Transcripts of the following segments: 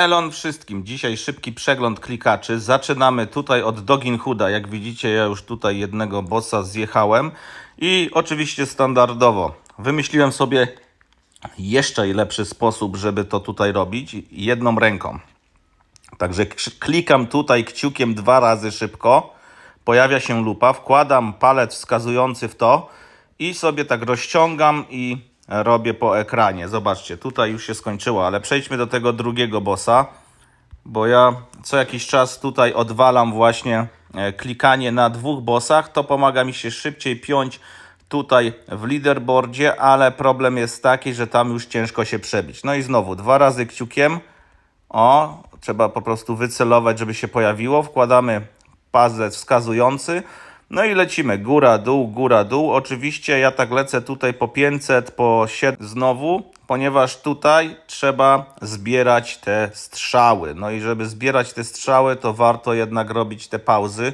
Elon wszystkim. Dzisiaj szybki przegląd klikaczy. Zaczynamy tutaj od Dogin Hooda. Jak widzicie, ja już tutaj jednego bossa zjechałem. I oczywiście standardowo wymyśliłem sobie jeszcze lepszy sposób, żeby to tutaj robić. Jedną ręką. Także klikam tutaj kciukiem dwa razy szybko. Pojawia się lupa. Wkładam palec wskazujący w to i sobie tak rozciągam i robię po ekranie. Zobaczcie, tutaj już się skończyło, ale przejdźmy do tego drugiego bossa, bo ja co jakiś czas tutaj odwalam właśnie e, klikanie na dwóch bossach. To pomaga mi się szybciej piąć tutaj w leaderboardzie, ale problem jest taki, że tam już ciężko się przebić. No i znowu dwa razy kciukiem. O, trzeba po prostu wycelować, żeby się pojawiło. Wkładamy palec wskazujący. No i lecimy. Góra, dół, góra, dół. Oczywiście ja tak lecę tutaj po 500, po 7 znowu, ponieważ tutaj trzeba zbierać te strzały. No i żeby zbierać te strzały, to warto jednak robić te pauzy,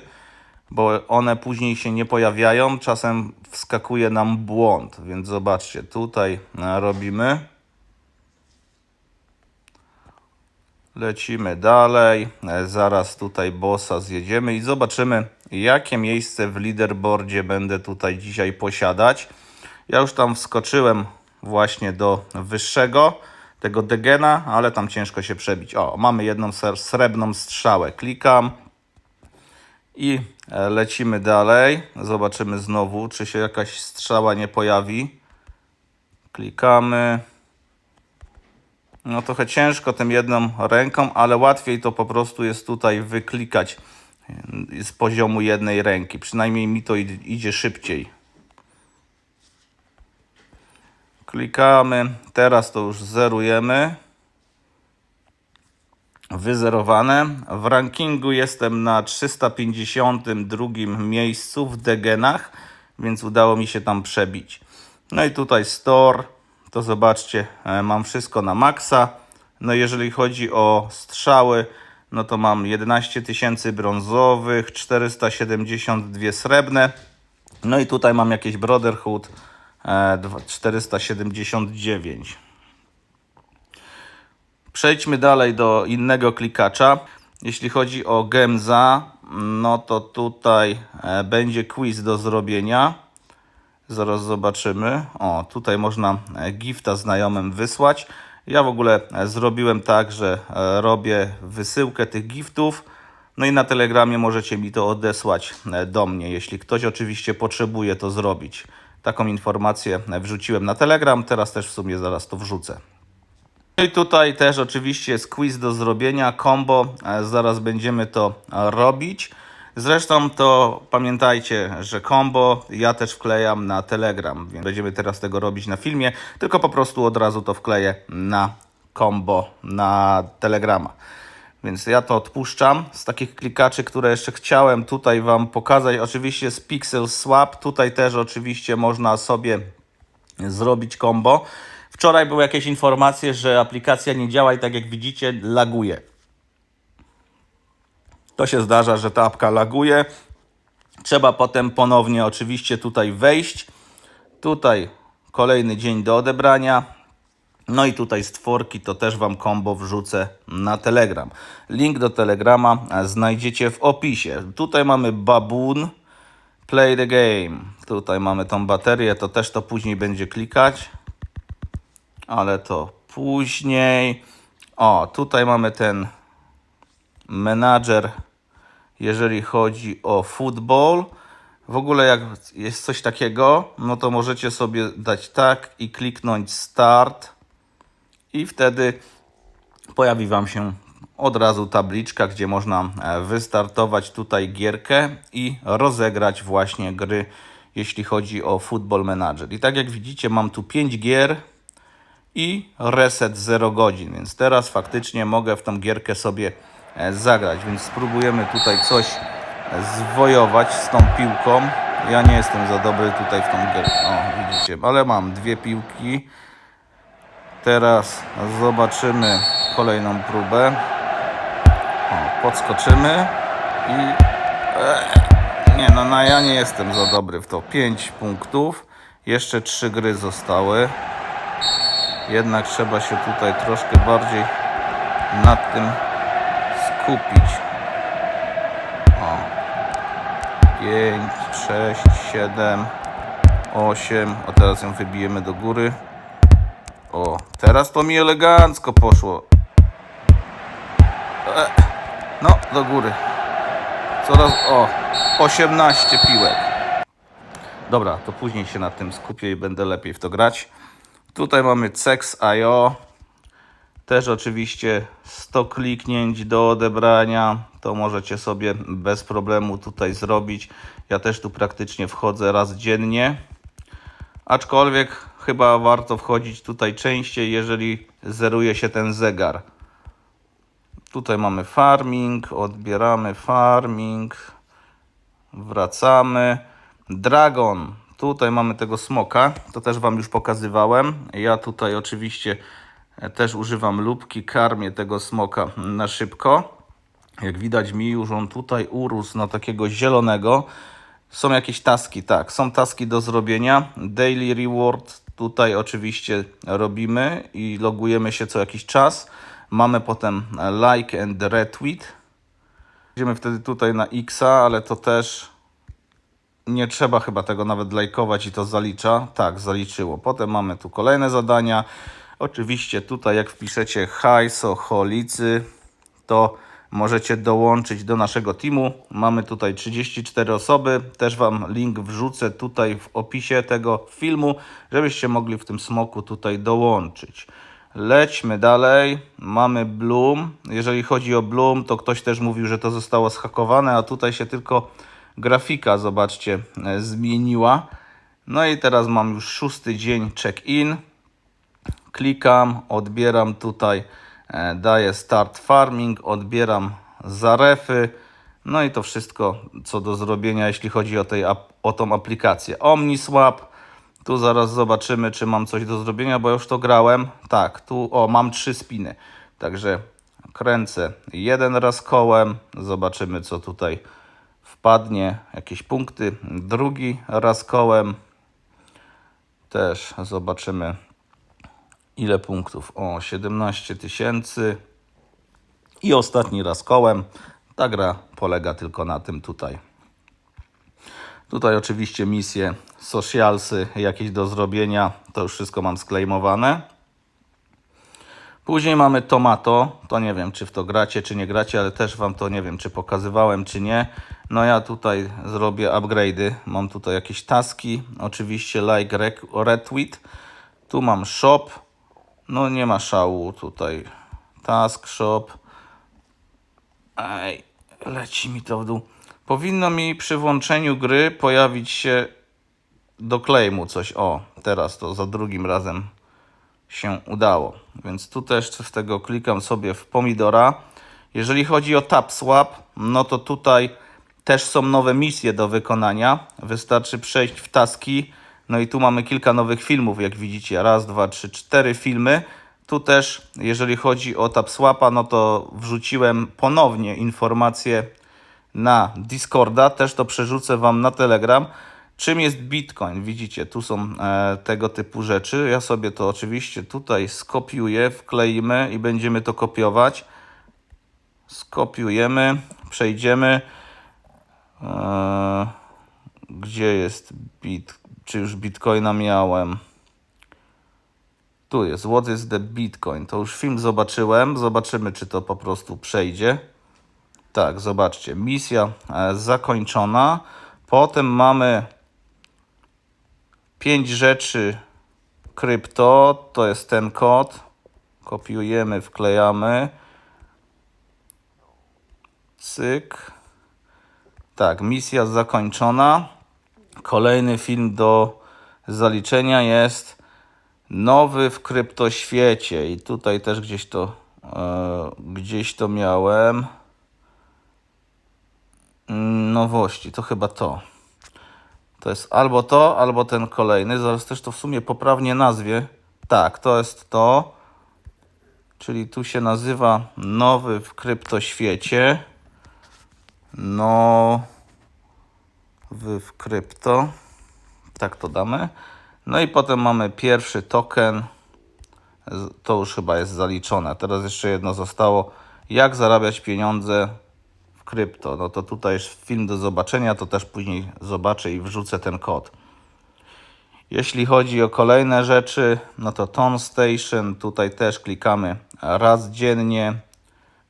bo one później się nie pojawiają. Czasem wskakuje nam błąd, więc zobaczcie, tutaj e, robimy. Lecimy dalej. E, Zaraz tutaj bossa zjedziemy i zobaczymy, jakie miejsce w leaderboardzie będę tutaj dzisiaj posiadać. Ja już tam wskoczyłem właśnie do wyższego, tego Degena, ale tam ciężko się przebić. O, mamy jedną srebrną strzałę. Klikam i e, lecimy dalej. Zobaczymy znowu, czy się jakaś strzała nie pojawi. Klikamy. No trochę ciężko tym jedną ręką, ale łatwiej to po prostu jest tutaj wyklikać y, z poziomu jednej ręki. Przynajmniej mi to id- idzie szybciej. Klikamy. Teraz to już zerujemy. Wyzerowane. W rankingu jestem na 352 miejscu w Degenach, więc udało mi się tam przebić. No i tutaj store, to zobaczcie, e, mam wszystko na maksa. No jeżeli chodzi o strzały, no to mam 11 tysięcy brązowych, 472 srebrne. No i tutaj mam jakieś Brotherhood e, dwa- 479. Przejdźmy dalej do innego klikacza. Jeśli chodzi o Gemza, no to tutaj e, będzie quiz do zrobienia. Zaraz zobaczymy. O, tutaj można e, gifta znajomym wysłać. Ja w ogóle e, zrobiłem tak, że e, robię wysyłkę tych giftów. No i na Telegramie możecie mi to odesłać do mnie, jeśli ktoś oczywiście potrzebuje to zrobić. Taką informację wrzuciłem na Telegram, teraz też w sumie zaraz to wrzucę. No i tutaj też oczywiście jest quiz do zrobienia, combo, zaraz będziemy to robić. Zresztą to pamiętajcie, że combo ja też wklejam na Telegram, więc będziemy teraz tego robić na filmie, tylko po prostu od razu to wkleję na combo na Telegrama. Więc ja to odpuszczam. Z takich klikaczy, które jeszcze chciałem tutaj Wam pokazać, oczywiście z Pixel Swap. Tutaj też oczywiście można sobie zrobić combo. Wczoraj były jakieś informacje, że aplikacja nie działa i tak jak widzicie, laguje. To się zdarza, że ta apka laguje. Trzeba potem ponownie oczywiście tutaj wejść. Tutaj kolejny dzień do odebrania. No i tutaj stworki to też Wam kombo wrzucę na Telegram. Link do Telegrama znajdziecie w opisie. Tutaj mamy Baboon, Play the Game. Tutaj mamy tą baterię, to też to później będzie klikać. Ale to później. O, tutaj mamy ten menadżer, jeżeli chodzi o football. W ogóle jak jest coś takiego, no to możecie sobie dać tak i kliknąć start i wtedy pojawi Wam się od razu tabliczka, gdzie można e, wystartować tutaj gierkę i rozegrać właśnie gry, jeśli chodzi o Football Manager. I tak jak widzicie, mam tu 5 gier i reset 0 godzin, więc teraz faktycznie mogę w tą gierkę sobie zagrać, więc spróbujemy tutaj coś e, zwojować z tą piłką. Ja nie jestem za dobry tutaj w tą gierkę. O, widzicie, ale mam dwie piłki. Teraz zobaczymy kolejną próbę. O, podskoczymy i... E, nie, no, no ja nie jestem za dobry w to. 5 punktów. Jeszcze trzy gry zostały. Jednak trzeba się tutaj troszkę bardziej nad tym skupić. O. 5, 6, 7, 8. O teraz ją wybijemy do góry. O, teraz to mi elegancko poszło. E, no, do góry. Coraz, o, 18 piłek. Dobra, to później się nad tym skupię i będę lepiej w to grać. Tutaj mamy Cex.io. Też oczywiście 100 kliknięć do odebrania. To możecie sobie bez problemu tutaj zrobić. Ja też tu praktycznie wchodzę raz dziennie. Aczkolwiek chyba warto wchodzić tutaj częściej, jeżeli zeruje się ten zegar. Tutaj mamy farming, odbieramy farming, wracamy. Dragon, tutaj mamy tego smoka, to też Wam już pokazywałem. Ja tutaj oczywiście też używam lubki, karmię tego smoka na szybko. Jak widać mi już on tutaj urósł na takiego zielonego. Są jakieś taski, tak, są taski do zrobienia. Daily reward tutaj oczywiście robimy i logujemy się co jakiś czas. Mamy potem like and retweet. Idziemy wtedy tutaj na X, ale to też nie trzeba chyba tego nawet lajkować i to zalicza. Tak, zaliczyło. Potem mamy tu kolejne zadania. Oczywiście tutaj jak wpiszecie hajsoholicy, to możecie dołączyć do naszego teamu. Mamy tutaj 34 osoby. Też Wam link wrzucę tutaj w opisie tego filmu, żebyście mogli w tym smoku tutaj dołączyć. Lećmy dalej. Mamy Bloom. Jeżeli chodzi o Bloom, to ktoś też mówił, że to zostało schakowane, a tutaj się tylko grafika, zobaczcie, e, zmieniła. No i teraz mam już szósty dzień check-in. Klikam, odbieram tutaj, e, daję start farming, odbieram zarefy. No i to wszystko, co do zrobienia, jeśli chodzi o, tej, o tą aplikację. OmniSwap. Tu zaraz zobaczymy, czy mam coś do zrobienia, bo już to grałem. Tak, tu o, mam trzy spiny. Także kręcę jeden raz kołem. Zobaczymy, co tutaj wpadnie. Jakieś punkty. Drugi raz kołem. Też zobaczymy, ile punktów. O, 17 tysięcy. I ostatni raz kołem. Ta gra polega tylko na tym tutaj. Tutaj oczywiście misje, socialsy jakieś do zrobienia. To już wszystko mam sklejmowane. Później mamy Tomato. To nie wiem, czy w to gracie, czy nie gracie, ale też Wam to nie wiem, czy pokazywałem, czy nie. No ja tutaj zrobię upgrade'y. Mam tutaj jakieś taski. Oczywiście like, retweet. Tu mam shop. No nie ma szału tutaj. Task shop. Ej, leci mi to w dół. Powinno mi przy włączeniu gry pojawić się do claimu coś. O, teraz to za drugim razem się udało. Więc tu też z tego klikam sobie w pomidora. Jeżeli chodzi o TapSwap, no to tutaj też są nowe misje do wykonania. Wystarczy przejść w taski. No i tu mamy kilka nowych filmów, jak widzicie. Raz, dwa, trzy, cztery filmy. Tu też, jeżeli chodzi o TapSwapa, no to wrzuciłem ponownie informację na Discorda, też to przerzucę Wam na Telegram. Czym jest Bitcoin? Widzicie, tu są e, tego typu rzeczy. Ja sobie to oczywiście tutaj skopiuję, wkleimy i będziemy to kopiować. Skopiujemy, przejdziemy. E, gdzie jest bit? Czy już Bitcoina miałem? Tu jest, what is the Bitcoin? To już film zobaczyłem. Zobaczymy, czy to po prostu przejdzie. Tak, zobaczcie, misja e, zakończona. Potem mamy pięć rzeczy krypto, to jest ten kod. Kopiujemy, wklejamy. Cyk. Tak, misja zakończona. Kolejny film do zaliczenia jest nowy w kryptoświecie i tutaj też gdzieś to e, gdzieś to miałem. Mm, nowości, to chyba to. To jest albo to, albo ten kolejny. Zaraz też to w sumie poprawnie nazwie. Tak, to jest to. Czyli tu się nazywa nowy w kryptoświecie. Nowy w krypto. Tak to damy. No i potem mamy pierwszy token to już chyba jest zaliczone. Teraz jeszcze jedno zostało. Jak zarabiać pieniądze w krypto? No to tutaj jest film do zobaczenia, to też później zobaczę i wrzucę ten kod. Jeśli chodzi o kolejne rzeczy, no to Ton Station, tutaj też klikamy raz dziennie.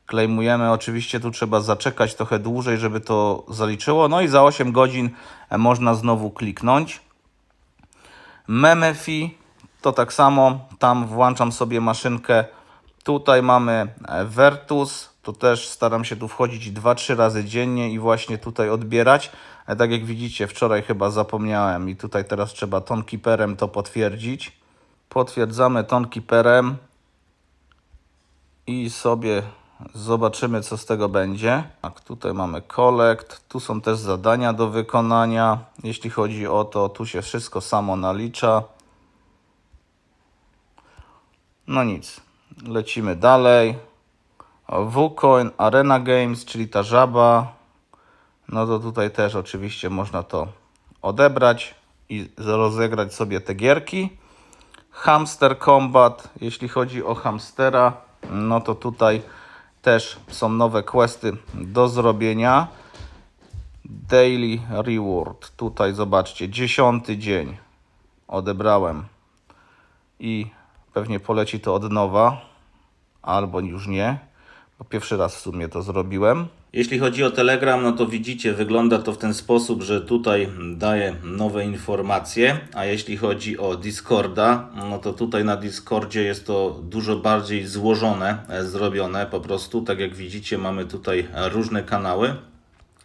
Klejmujemy, oczywiście tu trzeba zaczekać trochę dłużej, żeby to zaliczyło. No i za 8 godzin e, można znowu kliknąć. Memefi to tak samo, tam włączam sobie maszynkę. Tutaj mamy e, Vertus, to też staram się tu wchodzić 2-3 razy dziennie i właśnie tutaj odbierać. E, Tak jak widzicie, wczoraj chyba zapomniałem i tutaj teraz trzeba tonkeeperem to potwierdzić. Potwierdzamy tonkeeperem i sobie zobaczymy, co z tego będzie. Tak, tutaj mamy collect, tu są też zadania do wykonania. Jeśli chodzi o to, tu się wszystko samo nalicza. No nic, lecimy dalej. WCoin, Arena Games, czyli ta żaba. No to tutaj też oczywiście można to odebrać i rozegrać sobie te gierki. Hamster Combat, jeśli chodzi o hamstera, no to tutaj też są nowe questy do zrobienia. Daily Reward, tutaj zobaczcie, dziesiąty dzień odebrałem i pewnie poleci to od nowa, albo już nie, bo pierwszy raz w sumie to zrobiłem. Jeśli chodzi o Telegram, no to widzicie, wygląda to w ten sposób, że tutaj daje nowe informacje, a jeśli chodzi o Discorda, no to tutaj na Discordzie jest to dużo bardziej złożone, e, zrobione po prostu, tak jak widzicie mamy tutaj różne kanały,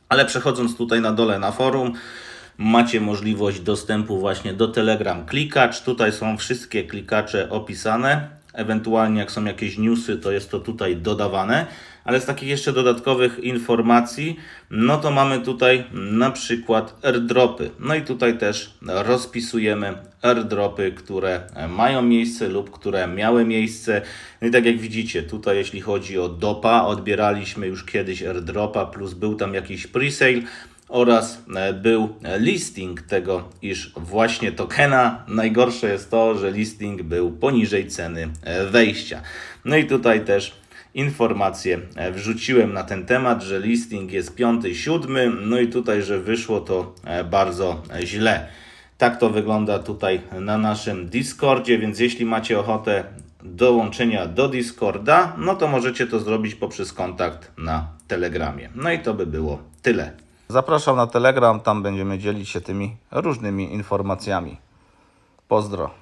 ale przechodząc tutaj na dole na forum, macie możliwość dostępu właśnie do Telegram Klikacz. Tutaj są wszystkie klikacze opisane. Ewentualnie jak są jakieś newsy, to jest to tutaj dodawane. Ale z takich jeszcze dodatkowych informacji, no to mamy tutaj na przykład airdropy. No i tutaj też rozpisujemy airdropy, które mają miejsce lub które miały miejsce. No i tak jak widzicie, tutaj jeśli chodzi o dopa, odbieraliśmy już kiedyś airdropa, plus był tam jakiś presale oraz e, był listing tego, iż właśnie tokena. Najgorsze jest to, że listing był poniżej ceny e, wejścia. No i tutaj też informacje e, wrzuciłem na ten temat, że listing jest 5-7, no i tutaj, że wyszło to bardzo źle. Tak to wygląda tutaj na naszym Discordzie, więc jeśli macie ochotę dołączenia do Discorda, no to możecie to zrobić poprzez kontakt na Telegramie. No i to by było tyle. Zapraszam na Telegram, tam będziemy dzielić się tymi różnymi informacjami. Pozdro.